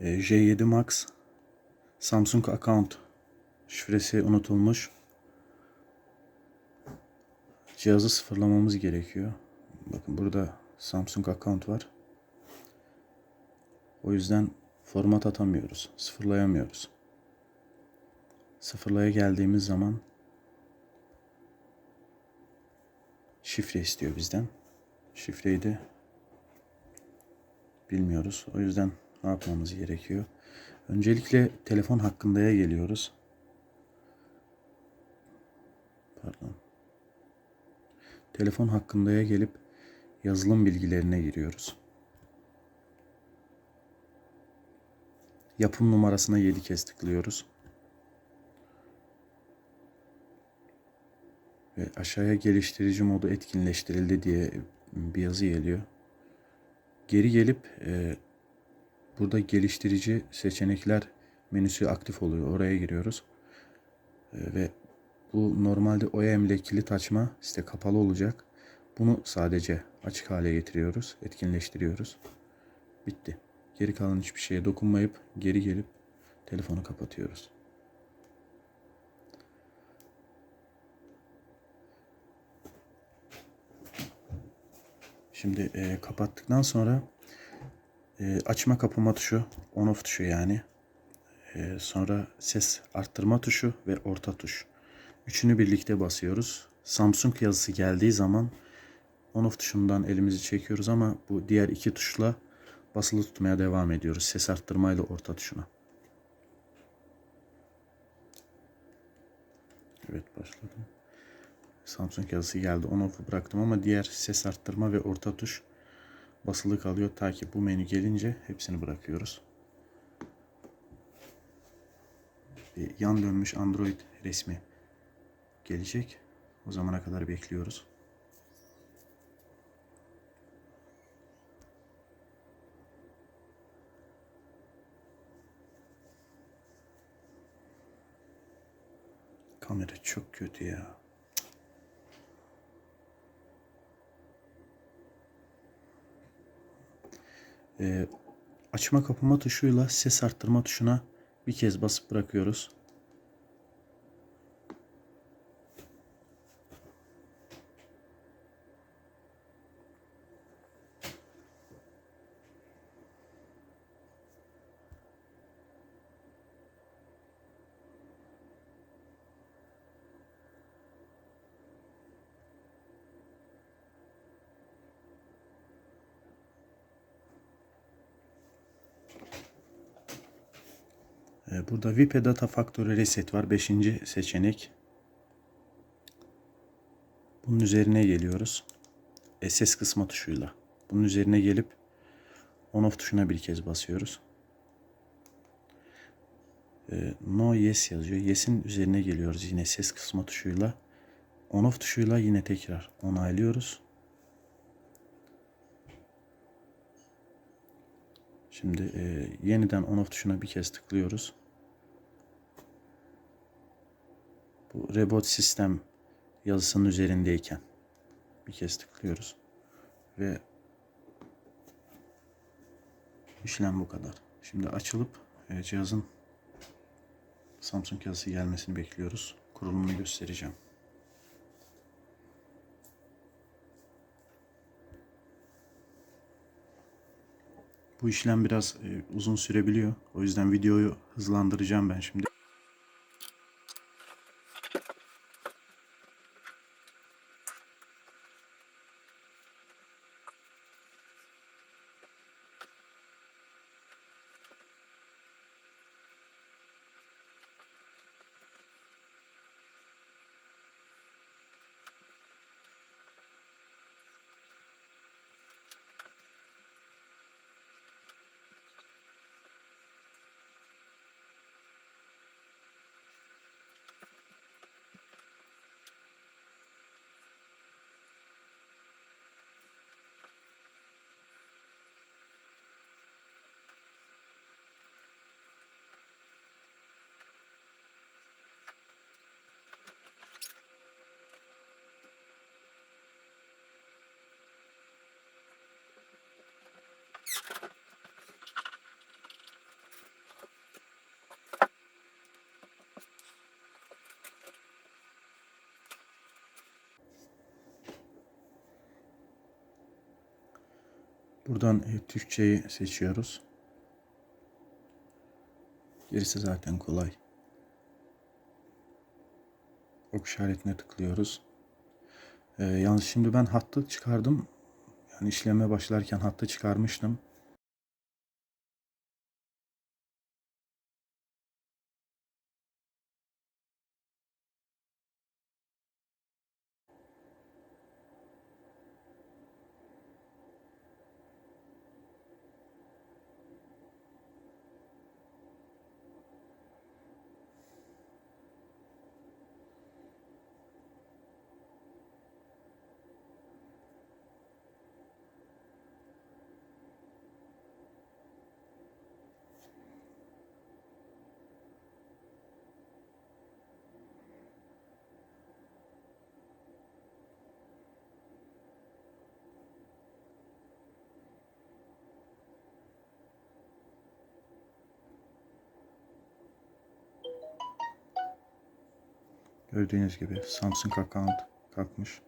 E, J7 Max Samsung account şifresi unutulmuş. Cihazı sıfırlamamız gerekiyor. Bakın burada Samsung account var. O yüzden format atamıyoruz. Sıfırlayamıyoruz. Sıfırlaya geldiğimiz zaman şifre istiyor bizden. Şifreyi de bilmiyoruz. O yüzden ne yapmamız gerekiyor? Öncelikle telefon hakkındaya geliyoruz. Pardon. Telefon hakkındaya gelip yazılım bilgilerine giriyoruz. Yapım numarasına 7 kez tıklıyoruz. Ve aşağıya geliştirici modu etkinleştirildi diye bir yazı geliyor. Geri gelip e, burada geliştirici seçenekler menüsü aktif oluyor. Oraya giriyoruz. E, ve bu normalde OEM ile kilit açma site kapalı olacak. Bunu sadece açık hale getiriyoruz. Etkinleştiriyoruz. Bitti. Geri kalan hiçbir şeye dokunmayıp geri gelip telefonu kapatıyoruz. Şimdi e, kapattıktan sonra e, açma kapama tuşu, on off tuşu yani. E, sonra ses arttırma tuşu ve orta tuş. Üçünü birlikte basıyoruz. Samsung yazısı geldiği zaman on off tuşundan elimizi çekiyoruz ama bu diğer iki tuşla basılı tutmaya devam ediyoruz. Ses arttırma ile orta tuşuna. Evet başladım. Samsung yazısı geldi. On off'u bıraktım ama diğer ses arttırma ve orta tuş basılı kalıyor. Ta ki bu menü gelince hepsini bırakıyoruz. Bir yan dönmüş Android resmi gelecek. O zamana kadar bekliyoruz. Kamera çok kötü ya. Ee, açma kapama tuşuyla ses arttırma tuşuna bir kez basıp bırakıyoruz. Burada VIP Data Factory Reset var. Beşinci seçenek. Bunun üzerine geliyoruz. SS kısma tuşuyla. Bunun üzerine gelip on off tuşuna bir kez basıyoruz. Ee, no yes yazıyor. Yes'in üzerine geliyoruz yine ses kısma tuşuyla. On off tuşuyla yine tekrar onaylıyoruz. Şimdi e, yeniden on off tuşuna bir kez tıklıyoruz. Bu Rebot sistem yazısının üzerindeyken bir kez tıklıyoruz. Ve işlem bu kadar. Şimdi açılıp e, cihazın Samsung yazısı gelmesini bekliyoruz. Kurulumunu göstereceğim. Bu işlem biraz e, uzun sürebiliyor. O yüzden videoyu hızlandıracağım ben şimdi. Buradan e, Türkçeyi seçiyoruz. Gerisi zaten kolay. Ok işaretine tıklıyoruz. Ee, yalnız şimdi ben hattı çıkardım. Yani işleme başlarken hattı çıkarmıştım. Gördüğünüz gibi Samsung account kalkmış.